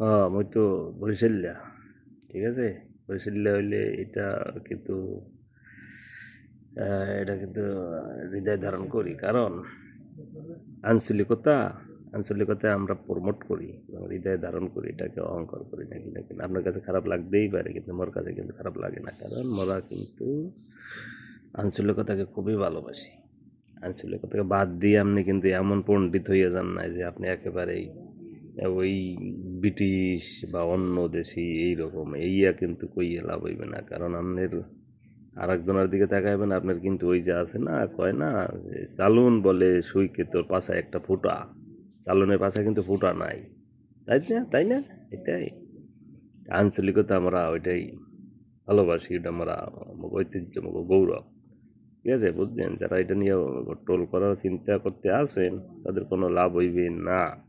হ্যাঁ মই তো বরিশাল্লা ঠিক আছে? বরিশাল্লা হইলে এটা কিন্তু এটা কিন্তু হৃদয় ধারণ করি। কারণ আঞ্চলিকতা আঞ্চলিকতা আমরা প্রমোট করি এবং হৃদয় ধারণ করি, এটাকে অহংকার করি না। কিন্তু আপনার কাছে খারাপ লাগতেই পারে, কিন্তু মোর কাছে কিন্তু খারাপ লাগে না। কারণ মোরা কিন্তু আঞ্চলিকতাকে খুবই ভালোবাসি। আঞ্চলিকতাকে বাদ দিয়ে আপনি কিন্তু এমন পণ্ডিত হইয়া যান না যে আপনি একেবারেই ওই ব্রিটিশ বা অন্য দেশি এইরকম, এইয়া কিন্তু কইয়ে লাভ হইবে না। কারণ আপনার আর একজনের দিকে তাকাইবেন, আপনার কিন্তু ওই যে আছে না, কয় না চালুন বলে সুইকে তোর পাশায় একটা ফুটা। চালনের পাশায় কিন্তু ফুটা নাই। তাই না? তাই না? এটাই। আঞ্চলিকতা আমরা ওইটাই ভালোবাসি, এটা আমরা ঐতিহ্য আমাকে গৌরব। ঠিক আছে? বুঝছেন? যারা এটা নিয়ে টোল করার চিন্তা করতে আসেন, তাদের কোনো লাভ হইবে না।